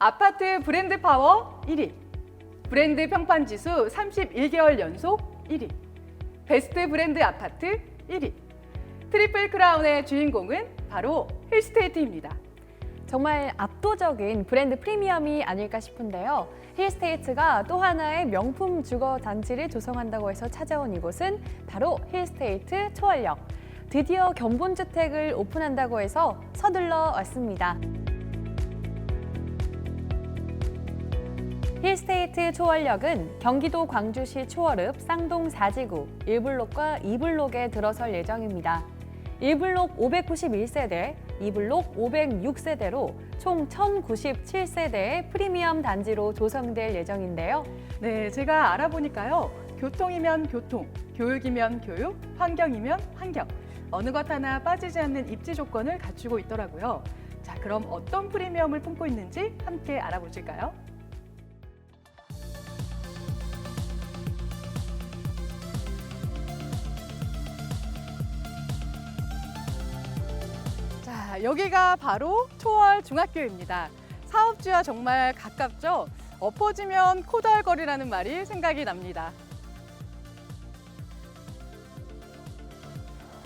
아파트 브랜드 파워 1위. 브랜드 평판 지수 31개월 연속 1위. 베스트 브랜드 아파트 1위. 트리플 크라운의 주인공은 바로 힐스테이트입니다. 정말 압도적인 브랜드 프리미엄이 아닐까 싶은데요. 힐스테이트가 또 하나의 명품 주거 단지를 조성한다고 해서 찾아온 이곳은 바로 힐스테이트 초월역. 드디어 견본주택을 오픈한다고 해서 서둘러 왔습니다. 힐스테이트 초월역은 경기도 광주시 초월읍 쌍동 4지구 1블록과 2블록에 들어설 예정입니다. 1블록 591세대, 2블록 506세대로 총 1097세대의 프리미엄 단지로 조성될 예정인데요. 네, 제가 알아보니까요. 교통이면 교통, 교육이면 교육, 환경이면 환경. 어느 것 하나 빠지지 않는 입지 조건을 갖추고 있더라고요. 자, 그럼 어떤 프리미엄을 품고 있는지 함께 알아보실까요? 자, 여기가 바로 초월 중학교입니다. 사업지와 정말 가깝죠? 엎어지면 코달거리라는 말이 생각이 납니다.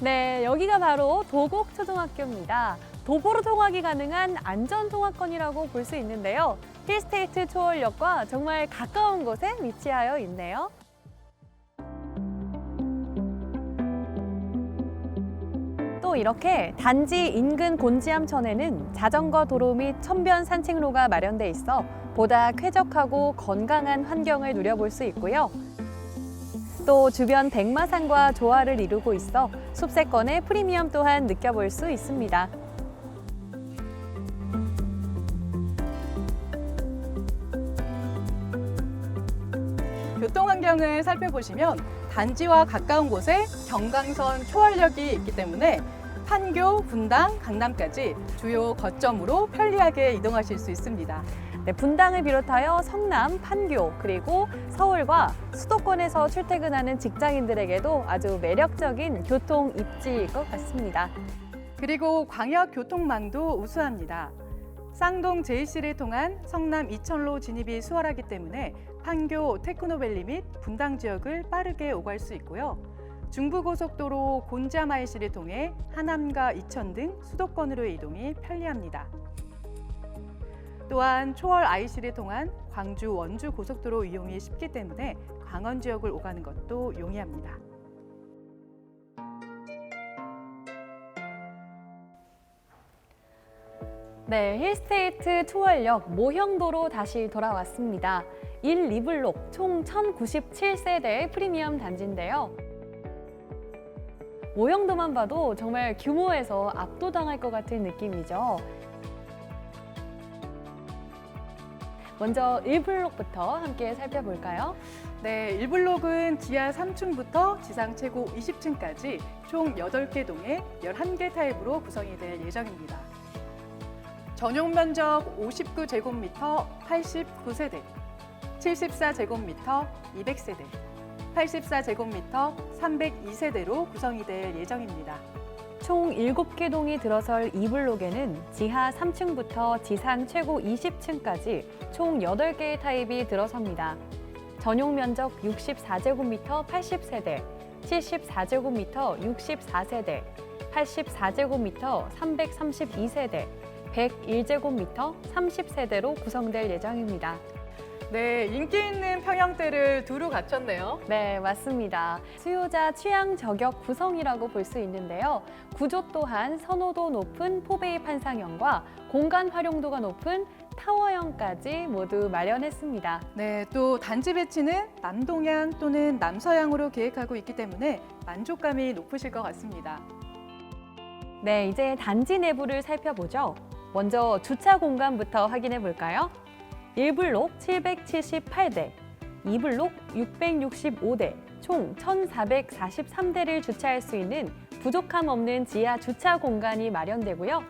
네, 여기가 바로 도곡 초등학교입니다. 도보로 통학이 가능한 안전 통학권이라고 볼 수 있는데요. 힐스테이트 초월역과 정말 가까운 곳에 위치하여 있네요. 또 이렇게 단지 인근 곤지암천에는 자전거 도로 및 천변 산책로가 마련돼 있어 보다 쾌적하고 건강한 환경을 누려볼 수 있고요. 또 주변 백마산과 조화를 이루고 있어 숲세권의 프리미엄 또한 느껴볼 수 있습니다. 교통 환경을 살펴보시면 단지와 가까운 곳에 경강선 초월역이 있기 때문에 판교, 분당, 강남까지 주요 거점으로 편리하게 이동하실 수 있습니다. 네, 분당을 비롯하여 성남, 판교, 그리고 서울과 수도권에서 출퇴근하는 직장인들에게도 아주 매력적인 교통 입지일 것 같습니다. 그리고 광역 교통망도 우수합니다. 쌍동 JC를 통한 성남 이천로 진입이 수월하기 때문에 판교 테크노밸리 및 분당 지역을 빠르게 오갈 수 있고요. 중부고속도로 IC를 통해 하남과 이천 등 수도권으로 이동이 편리합니다. 또한 초월 IC를 통한 광주 원주 고속도로 이용이 쉽기 때문에 광원 지역을 오가는 것도 용이합니다. 네, 힐스테이트 초월역 모형도로 다시 돌아왔습니다. 1, 2블록 총 1097세대의 프리미엄 단지인데요. 모형도만 봐도 정말 규모에서 압도당할 것 같은 느낌이죠. 먼저 1블록부터 함께 살펴볼까요? 네, 1블록은 지하 3층부터 지상 최고 20층까지 총 8개 동에 11개 타입으로 구성이 될 예정입니다. 전용 면적 59제곱미터 89세대, 74제곱미터 200세대, 84제곱미터 302세대로 구성이 될 예정입니다. 총 7개 동이 들어설 2블록에는 지하 3층부터 지상 최고 20층까지 총 8개의 타입이 들어섭니다. 전용 면적 64제곱미터 80세대, 74제곱미터 64세대, 84제곱미터 332세대, 101제곱미터 30세대로 구성될 예정입니다. 네, 인기 있는 평형대를 두루 갖췄네요. 네, 맞습니다. 수요자 취향 저격 구성이라고 볼 수 있는데요. 구조 또한 선호도 높은 포베이 판상형과 공간 활용도가 높은 타워형까지 모두 마련했습니다. 네, 또 단지 배치는 남동향 또는 남서향으로 계획하고 있기 때문에 만족감이 높으실 것 같습니다. 네, 이제 단지 내부를 살펴보죠. 먼저 주차 공간부터 확인해 볼까요? 1블록 778대, 2블록 665대, 총 1,443대를 주차할 수 있는 부족함 없는 지하 주차 공간이 마련되고요.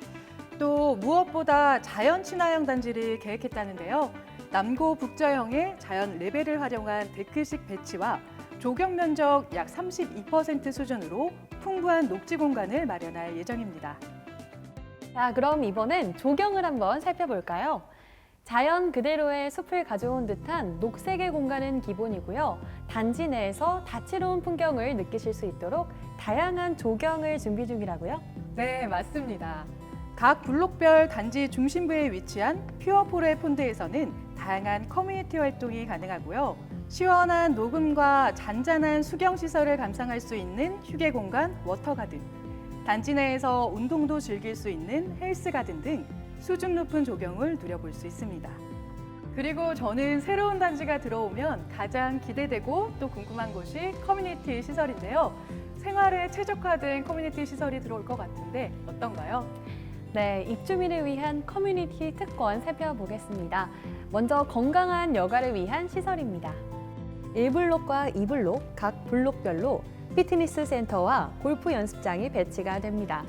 또 무엇보다 자연 친화형 단지를 계획했다는데요. 남고 북저형의 자연 레벨을 활용한 데크식 배치와 조경 면적 약 32% 수준으로 풍부한 녹지 공간을 마련할 예정입니다. 자, 그럼 이번엔 조경을 한번 살펴볼까요? 자연 그대로의 숲을 가져온 듯한 녹색의 공간은 기본이고요. 단지 내에서 다채로운 풍경을 느끼실 수 있도록 다양한 조경을 준비 중이라고요. 네, 맞습니다. 각 블록별 단지 중심부에 위치한 퓨어포레 폰드에서는 다양한 커뮤니티 활동이 가능하고요. 시원한 녹음과 잔잔한 수경 시설을 감상할 수 있는 휴게 공간 워터 가든, 단지 내에서 운동도 즐길 수 있는 헬스 가든 등 수준 높은 조경을 누려볼 수 있습니다. 그리고 저는 새로운 단지가 들어오면 가장 기대되고 또 궁금한 곳이 커뮤니티 시설인데요. 생활에 최적화된 커뮤니티 시설이 들어올 것 같은데 어떤가요? 네, 입주민을 위한 커뮤니티 특권 살펴보겠습니다. 먼저 건강한 여가를 위한 시설입니다. 1블록과 2블록 각 블록별로 피트니스 센터와 골프 연습장이 배치가 됩니다.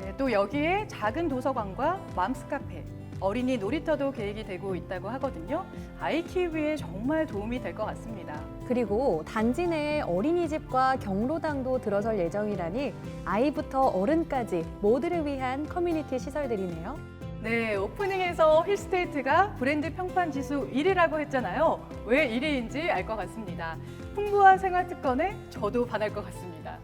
네, 또 여기에 작은 도서관과 맘스 카페, 어린이 놀이터도 계획이 되고 있다고 하거든요. 아이 키우기에 정말 도움이 될 것 같습니다. 그리고 단지 내에 어린이집과 경로당도 들어설 예정이라니 아이부터 어른까지 모두를 위한 커뮤니티 시설들이네요. 네, 오프닝에서 힐스테이트가 브랜드 평판 지수 1위라고 했잖아요. 왜 1위인지 알 것 같습니다. 풍부한 생활 특권에 저도 반할 것 같습니다.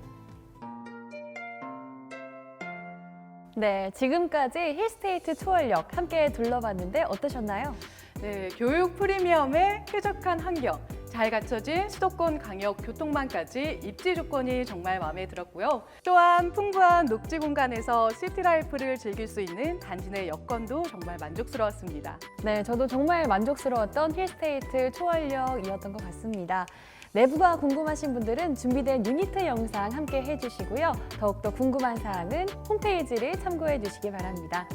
네, 지금까지 힐스테이트 투어역 함께 둘러봤는데 어떠셨나요? 네, 교육 프리미엄의 쾌적한 환경, 잘 갖춰진 수도권 강역 교통망까지 입지 조건이 정말 마음에 들었고요. 또한 풍부한 녹지 공간에서 시티라이프를 즐길 수 있는 단지 내 여건도 정말 만족스러웠습니다. 네, 저도 정말 만족스러웠던 힐스테이트 초월역이었던 것 같습니다. 내부가 궁금하신 분들은 준비된 유니트 영상 함께 해주시고요. 더욱더 궁금한 사항은 홈페이지를 참고해 주시기 바랍니다.